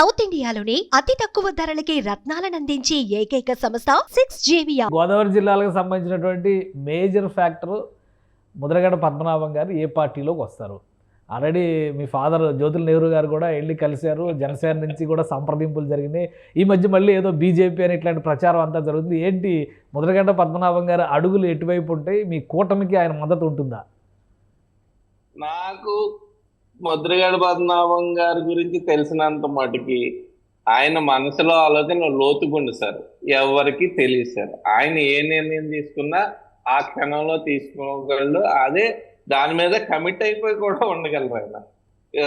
South ఇండియాలోనే అతి తక్కువ ధరలకి రత్నాలనందించే ఏకైక సంస్థ సిక్స్ జేవియా గోదావరి జిల్లాలకు సంబంధించినటువంటి మేజర్ ఫ్యాక్టర్ ముద్రగడ పద్మనాభం గారు ఏ పార్టీలోకి వస్తారు? ఆల్రెడీ మీ ఫాదర్ జ్యోతుల నెహ్రూ గారు కూడా వెళ్ళి కలిశారు. జనసేన నుంచి కూడా సంప్రదింపులు జరిగినాయి. ఈ మధ్య మళ్ళీ ఏదో బీజేపీ అని ఇట్లాంటి ప్రచారం అంతా జరుగుతుంది. ఏంటి? ముద్రగడ్డ పద్మనాభం గారు అడుగులు ఎటువైపు ఉంటాయి? మీ కూటమికి ఆయన మద్దతు ఉంటుందా? నాకు ముద్రగడ పద్మనాభం గారి గురించి తెలిసినంత మటుకి ఆయన మనసులో ఆలోచన లోతుగుండు సార్. ఎవరికి తెలియదు సార్. ఆయన ఏ నిర్ణయం తీసుకున్నా ఆ క్షణంలో తీసుకోగలడు. అదే దాని మీద కమిట్ అయిపోయి కూడా ఉండగలరు ఆయన.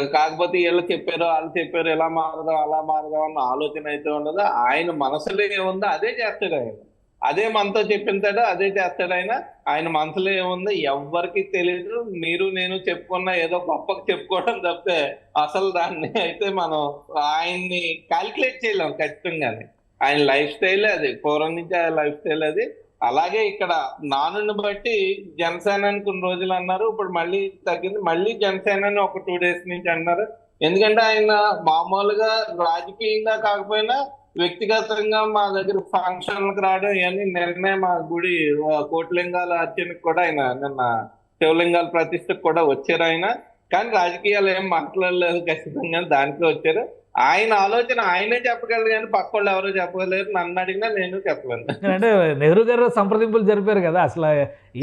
కాకపోతే వీళ్ళు చెప్పారు వాళ్ళు చెప్పారు ఎలా మారదాం అలా మారదాం అన్న ఆలోచన అయితే ఉండదు. ఆయన మనసులో ఏముందో అదే చేస్తాడు ఆయన. అదే మనతో చెప్పింతాడు అదే చేస్తాడు ఆయన ఆయన మనసులో ఏముంది ఎవ్వరికి తెలియదు మీరు నేను చెప్పుకున్న ఏదో గొప్పకి చెప్పుకోవడం తప్పితే అసలు దాన్ని అయితే మనం ఆయన్ని కాలిక్యులేట్ చేయలేం ఖచ్చితంగానే. ఆయన లైఫ్ స్టైల్ అది. పూర్వం నుంచి ఆ లైఫ్ స్టైల్ అది. అలాగే ఇక్కడ నానుని బట్టి జనసేనని కొన్ని రోజులు అన్నారు. ఇప్పుడు మళ్ళీ తగ్గింది. మళ్ళీ జనసేన అని ఒక టూ డేస్ నుంచి అన్నారు. ఎందుకంటే ఆయన మామూలుగా రాజకీయంగా కాకపోయినా వ్యక్తిగతంగా మా దగ్గర ఫంక్షన్లకు రావడం ఇవన్నీ నిన్నే మా గుడి కోటిలింగాల అర్చనకు కూడా ఆయన నిన్న శివలింగాల ప్రతిష్టకు కూడా వచ్చారు ఆయన. కానీ రాజకీయాలు ఏం మాట్లాడలేదు ఖచ్చితంగా దానికే వచ్చారు. ఆయన ఆలోచన ఆయనే చెప్పగలరు కానీ పక్క వాళ్ళు ఎవరో చెప్పగలేరు. నన్ను అడిగినా నేను చెప్పలేను. అంటే నెహ్రూ గారు సంప్రదింపులు జరిపారు కదా అసలు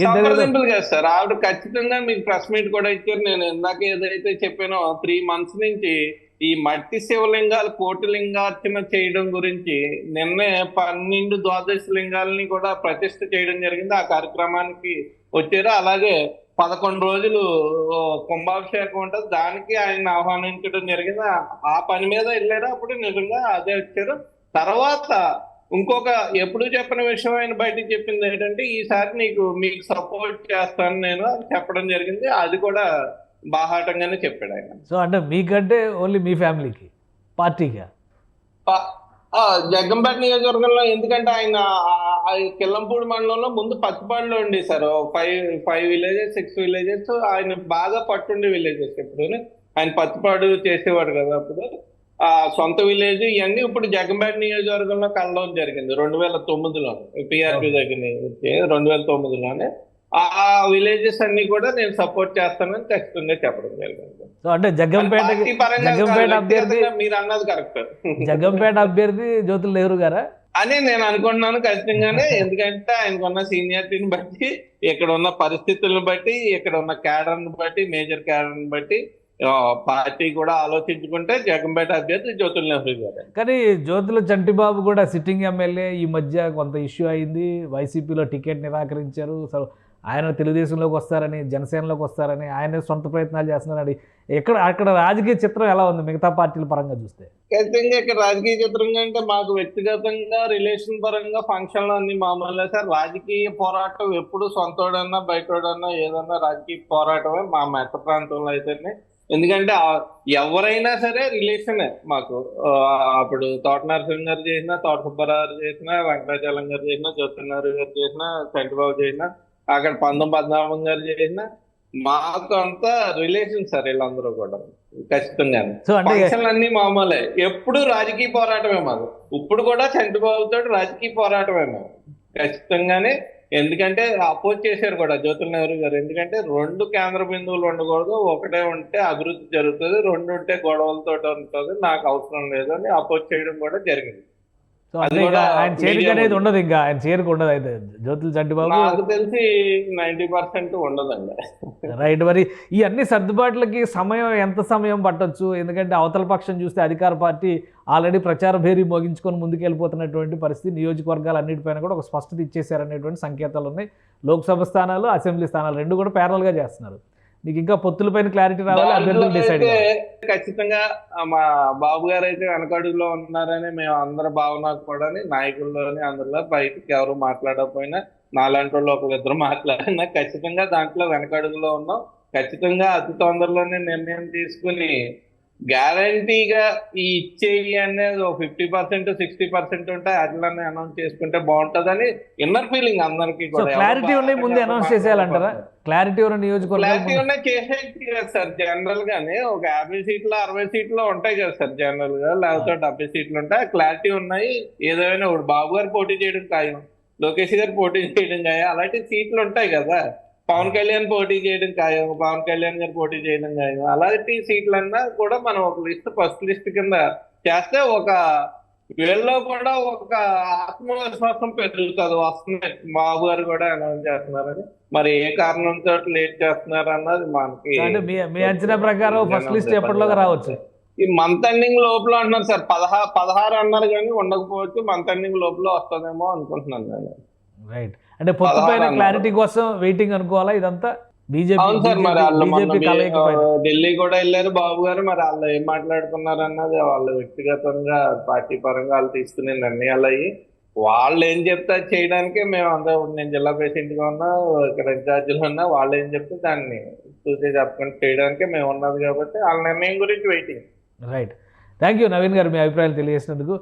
సంప్రదింపులు కదా సార్ ఆవిడ ఖచ్చితంగా మీకు ప్రెస్ మీట్ కూడా ఇచ్చారు. నేను ఇందాక ఏదైతే చెప్పానో త్రీ మంత్స్ నుంచి ఈ మట్టి శివలింగాలు కోటి లింగార్చన చేయడం గురించి నిన్నే పన్నెండు ద్వాదశ లింగాలని కూడా ప్రతిష్ఠ చేయడం జరిగింది. ఆ కార్యక్రమానికి వచ్చారు. అలాగే పదకొండు రోజులు కుంభాభిషేకం ఉంటుంది. దానికి ఆయన ఆహ్వానించడం జరిగింది. ఆ- పని మీద వెళ్ళారు. అప్పుడు నిజంగా అదే వచ్చారు. తర్వాత ఇంకొక ఎప్పుడు చెప్పిన విషయం ఆయన బయటకు చెప్పింది ఏంటంటే ఈసారి నీకు మీకు సపోర్ట్ చేస్తాను నేను చెప్పడం జరిగింది. అది కూడా బాహాటంగానే చెప్పాడు ఆయన. సో అంటే మీకంటే ఓన్లీ మీ ఫ్యామిలీకి పార్టీగా జగ్గంపేట నియోజకవర్గంలో ఎందుకంటే ఆయన కిల్లంపూడి మండలంలో ముందు పత్తిపాడులో ఉండి sir. Five five villages six villages ఆయన బాగా పట్టుండే విలేజెస్ ఇప్పుడు. ఆయన పత్తిపాడు చేసేవాడు కదా అప్పుడు. ఆ సొంత విలేజ్ ఇవన్నీ ఇప్పుడు జగ్గంపేట నియోజకవర్గంలో కలవడం జరిగింది. రెండు వేల తొమ్మిదిలో పిఆర్పి దగ్గర రెండు వేల తొమ్మిదిలోనే. ఆ విలేజెస్ అన్ని కూడా నేను సపోర్ట్ చేస్తానని ఖచ్చితంగా చెప్పడం జరిగింది. సో అంటే జగ్గంపేట జగ్గంపేట అభ్యర్థి మీరు అన్నది కరెక్ట్ జగ్గంపేట అభ్యర్థి జ్యోతుల నెహ్రూ గారా? అని నేను అనుకుంటున్నాను ఖచ్చితంగానే ఎందుకంటే ఆయనకున్న సీనియారిటీని బట్టి ఇక్కడ ఉన్న పరిస్థితులను బట్టి ఇక్కడ ఉన్న క్యాడర్ని బట్టి మేజర్ క్యాడర్ని బట్టి పార్టీ కూడా ఆలోచించుకుంటే జగంపేట అభ్యర్థి జ్యోతుల నెహ్రూ గారు. కానీ జ్యోతుల చంటిబాబు కూడా సిట్టింగ్ ఎమ్మెల్యే ఈ మధ్య కొంత ఇష్యూ అయింది. వైసీపీలో టికెట్ నిరాకరించారు. ఆయన తెలుగుదేశంలోకి వస్తారని జనసేనలోకి వస్తారని ఆయన సొంత ప్రయత్నాలు చేస్తున్నారని ఎక్కడ అక్కడ రాజకీయ చిత్రం ఎలా ఉంది మిగతా పార్టీల పరంగా చూస్తే? ఖచ్చితంగా ఇక్కడ రాజకీయ చిత్రంగా అంటే మాకు వ్యక్తిగతంగా రిలేషన్ పరంగా ఫంక్షన్లు అన్ని మామూలుగా సార్. రాజకీయ పోరాటం ఎప్పుడు సొంతోడన్నా బయటోడన్నా ఏదన్నా రాజకీయ పోరాటమే మా మెట్ట ప్రాంతంలో అయితేనే. ఎందుకంటే ఎవరైనా సరే రిలేషనే మాకు. అప్పుడు తోట నరసింహ గారు చేసినా తోట సుబ్బారావు గారు చేసినా వెంకటాచలం గారు చేసినా జ్యోతినారు గారు చేసినా చంద్రబాబు చేసినా అక్కడ పందం పద్మనాభం గారు చేసినా మాకు అంతా రిలేషన్ సార్ వీళ్ళందరూ కూడా ఖచ్చితంగానే అన్ని మామూలే. ఎప్పుడు రాజకీయ పోరాటమే మాకు. ఇప్పుడు కూడా చంద్రబాబుతో రాజకీయ పోరాటమే మేము ఖచ్చితంగానే. ఎందుకంటే అపోజ్ చేశారు కూడా జ్యోతుల నెహ్రూ గారు. ఎందుకంటే రెండు కేంద్ర బిందువులు ఉండకూడదు. ఒకటే ఉంటే అభివృద్ధి జరుగుతుంది. రెండు ఉంటే గొడవలతో ఉంటుంది. నాకు అవసరం లేదు అని అపోజ్ చేయడం కూడా జరిగింది. సో అది ఆయన చేరిక అనేది. ఉండదు ఇంకా ఆయన చేరిక ఉండదు అయితే. జ్యోతుల చంటిబాబు నాకు తెలిసి నైన్టీ పర్సెంట్ ఉండదండి. రైట్ మరి ఈ అన్ని సర్దుబాట్లకి సమయం ఎంత సమయం పట్టొచ్చు? ఎందుకంటే అవతల పక్షం చూస్తే అధికార పార్టీ ఆల్రెడీ ప్రచార భేరీ మోగించుకొని ముందుకెళ్ళిపోతున్నటువంటి పరిస్థితి. నియోజకవర్గాలు అన్నిటిపైన కూడా ఒక స్పష్టత ఇచ్చేశారనేటువంటి సంకేతాలు ఉన్నాయి. లోక్సభ స్థానాలు అసెంబ్లీ స్థానాలు రెండు కూడా ప్యారల్గా చేస్తున్నారు. మీకు ఇంకా పొత్తులపైన క్లారిటీ రావాలి అభ్యర్థులు డిసైడ్ ఖచ్చితంగా మా బాబు గారు అయితే వెనకడుగులో ఉన్నారని మేము అందరి భావన కూడా నాయకుల్లోని అందరిలో బయటికి ఎవరు మాట్లాడకపోయినా నాలాంటి వాళ్ళు ఒకరిద్దరు మాట్లాడినా ఖచ్చితంగా దాంట్లో వెనకడుగులో ఉన్నాం. ఖచ్చితంగా అతి తొందరలోనే నిర్ణయం తీసుకుని గ్యారంటీగా ఈ ఇచ్చేయి అనేది ఒక ఫిఫ్టీ పర్సెంట్ సిక్స్టీ పర్సెంట్ ఉంటే అట్లనే అనౌన్స్ చేసుకుంటే బాగుంటదని ఇన్నర్ ఫీలింగ్ అందరికి క్లారిటీ ఉన్నాయి ముందే అనౌన్స్ చేసేయాలంటారా క్లారిటీ ఉన్న క్లారిటీ నియోజకవర్గాలు ఉన్నాయి చేసేది కదా సార్. జనరల్ గానే ఒక యాభై సీట్లు అరవై సీట్లు ఉంటాయి కదా సార్ జనరల్గా. లేకపోతే డెబ్బై సీట్లు ఉంటాయి. క్లారిటీ ఉన్నాయి. ఏదైనా ఇప్పుడు బాబు గారు పోటీ చేయడం ఖాయం. లోకేష్ గారు పోటీ చేయడం ఖాయం. అలాంటి సీట్లు ఉంటాయి కదా. పవన్ కళ్యాణ్ పోటీ చేయడం ఖాయం పవన్ కళ్యాణ్ గారు పోటీ చేయడం ఖాయం. అలాంటి సీట్లన్నా కూడా మనం ఒక లిస్ట్ ఫస్ట్ లిస్ట్ కింద చేస్తే ఒక వీళ్ళలో కూడా ఒక ఆత్మవిశ్వాసం పెరుగుతుంది వస్తున్నాయి. బాబు గారు కూడా అనౌన్స్ చేస్తున్నారని. మరి ఏ కారణంతో లేట్ చేస్తున్నారు అన్నది మనకి మీ అంచనా ప్రకారం ఫస్ట్ లిస్ట్ ఎప్పటిలోగా రావచ్చు? ఈ మంత్ ఎండింగ్ లోపల అంటున్నారు సార్. పదహారు పదహారు అన్నారు కానీ ఉండకపోవచ్చు. మంత్ ఎండింగ్ లోపల వస్తుందేమో అనుకుంటున్నాను నేను. రైట్ అంటే పొత్తు పైన. క్లారిటీ కోసం వెయిటింగ్ అనుకోవాలా? ఇదంతా ఢిల్లీ కూడా వెళ్ళారు బాబు గారు మరి వాళ్ళు ఏం మాట్లాడుకున్నారు అన్నది వాళ్ళు వ్యక్తిగతంగా పార్టీ పరంగా వాళ్ళు తీసుకునే నిర్ణయాలు అయ్యి వాళ్ళు ఏం చెప్తే అది చేయడానికే మేము అంతా నేను జిల్లా ప్రెసిడెంట్గా ఉన్నా ఇక్కడ ఇన్ఛార్జీలు ఉన్నా వాళ్ళు ఏం చెప్తే దాన్ని చూసి చెప్పకుండా చేయడానికే మేము ఉన్నది కాబట్టి వాళ్ళ నిర్ణయం గురించి waiting right thank you Naveen గారు మీ అభిప్రాయాలు తెలియజేసినందుకు.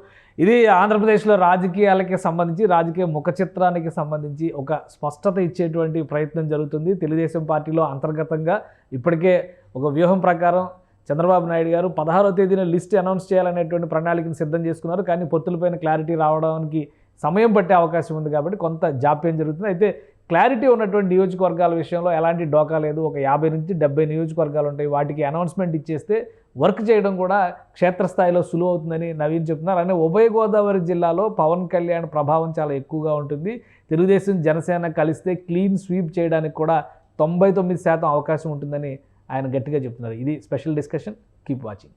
ఇది ఆంధ్రప్రదేశ్లో రాజకీయాలకి సంబంధించి రాజకీయ ముఖ చిత్రానికి సంబంధించి ఒక స్పష్టత ఇచ్చేటువంటి ప్రయత్నం జరుగుతుంది. తెలుగుదేశం పార్టీలో అంతర్గతంగా ఇప్పటికే ఒక వ్యూహం ప్రకారం చంద్రబాబు నాయుడు గారు పదహారో తేదీన లిస్ట్ అనౌన్స్ చేయాలనేటువంటి ప్రణాళికను సిద్ధం చేసుకున్నారు. కానీ పొత్తులపైన క్లారిటీ రావడానికి సమయం పట్టే అవకాశం ఉంది కాబట్టి కొంత జాప్యం జరుగుతుంది. అయితే క్లారిటీ ఉన్నటువంటి నియోజకవర్గాల విషయంలో ఎలాంటి డోకా లేదు. ఒక యాభై నుంచి డెబ్బై నియోజకవర్గాలు ఉంటాయి. వాటికి అనౌన్స్మెంట్ ఇచ్చేస్తే వర్క్ చేయడం కూడా క్షేత్రస్థాయిలో సులువు అవుతుందని నవీన్ చెప్తున్నారు. అలానే ఉభయ గోదావరి జిల్లాలో పవన్ కళ్యాణ్ ప్రభావం చాలా ఎక్కువగా ఉంటుంది. తెలుగుదేశం జనసేన కలిస్తే క్లీన్ స్వీప్ చేయడానికి కూడా తొంభై తొమ్మిది శాతం అవకాశం ఉంటుందని ఆయన గట్టిగా చెప్తున్నారు. ఇది స్పెషల్ డిస్కషన్. Keep watching